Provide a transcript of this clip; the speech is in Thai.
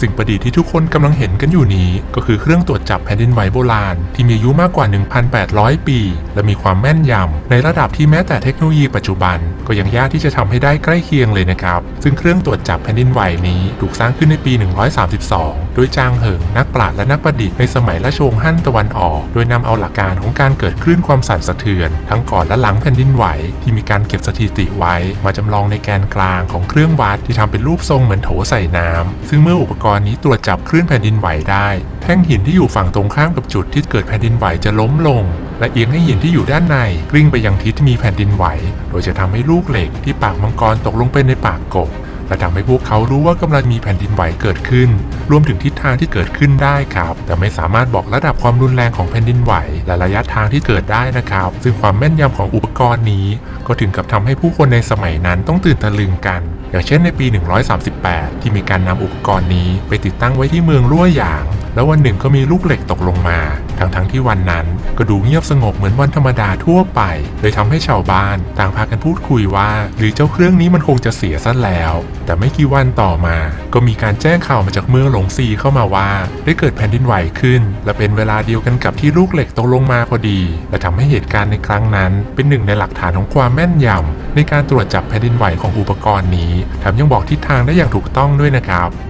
สิ่งประดิษฐ์ที่ทุกคนกำลังเห็นกันอยู่นี้ ก็คือเครื่องตรวจจับแผ่นดินไหวโบราณ ที่มีอายุมากกว่า 1,800 ปี และมีความแม่นยำในระดับที่แม้แต่เทคโนโลยีปัจจุบัน ก็ยังยากที่จะทำให้ได้ใกล้เคียงเลยนะครับ ซึ่งเครื่องตรวจจับแผ่นดินไหวนี้ถูกสร้างขึ้นในปี 132 โดยจางเหิงนักปราชญ์และนักประดิษฐ์ในสมัยราชวงศ์ฮั่นตะวันออก โดยนำเอาหลักการของการเกิดคลื่นความสั่นสะเทือน ทั้งก่อนและหลังแผ่นดินไหว ที่มีการเก็บสถิติไว้ มาจำลองในแกนกลางของเครื่องวัดที่ทำเป็นรูปทรงเหมือนโถใส่น้ำซึ่งเมื่ออุปกรณ์นี้ตรวจจับคลื่นแผ่นดินไหวได้ แท่งหินที่อยู่ฝั่งตรงข้ามกับจุดที่เกิดแผ่นดินไหวจะล้มลง และเอียงให้หินที่อยู่ด้านในกลิ้งไปยังทิศที่มีแผ่นดินไหว โดยจะทำให้ลูกเหล็กที่ปากมังกรตกลงไปในปากกบและทำให้พวกเขารู้ว่ากำลังมีแผ่นดินไหวเกิดขึ้น รวมถึงทิศทางที่เกิดขึ้นได้ครับ แต่ไม่สามารถบอกระดับความรุนแรงของแผ่นดินไหว และระยะทางที่เกิดได้นะครับ ซึ่งความแม่นยำของอุปกรณ์นี้ ก็ถึงกับทำให้ผู้คนในสมัยนั้นต้องตื่นตะลึงกัน อย่างเช่นในปี 138 ที่มีการนำอุปกรณ์นี้ไปติดตั้งไว้ที่เมืองรั่วหยาง แล้ววันหนึ่งก็มีลูกเหล็กตกลงมา ทั้งทั้งๆที่วันนั้นก็ดูเงียบสงบเหมือนวันธรรมดาทั่วไป เลยทำให้ชาวบ้านต่างพากันพูดคุยว่า หรือเจ้าเครื่องนี้มันคงจะเสียซะแล้ว แต่ไม่กี่วันต่อมา ก็มีการแจ้งข่าวมาจากเมืองหลงซีเข้ามาว่า ได้เกิดแผ่นดินไหวขึ้น และเป็นเวลาเดียวกันกับที่ลูกเหล็กตกลงมาพอดี และทำให้เหตุการณ์ในครั้งนั้น เป็นหนึ่งในหลักฐานของความแม่นยำในการตรวจจับแผ่นดินไหวของอุปกรณ์นี้แถมยังบอกทิศทางได้อย่างถูกต้องด้วยนะครับ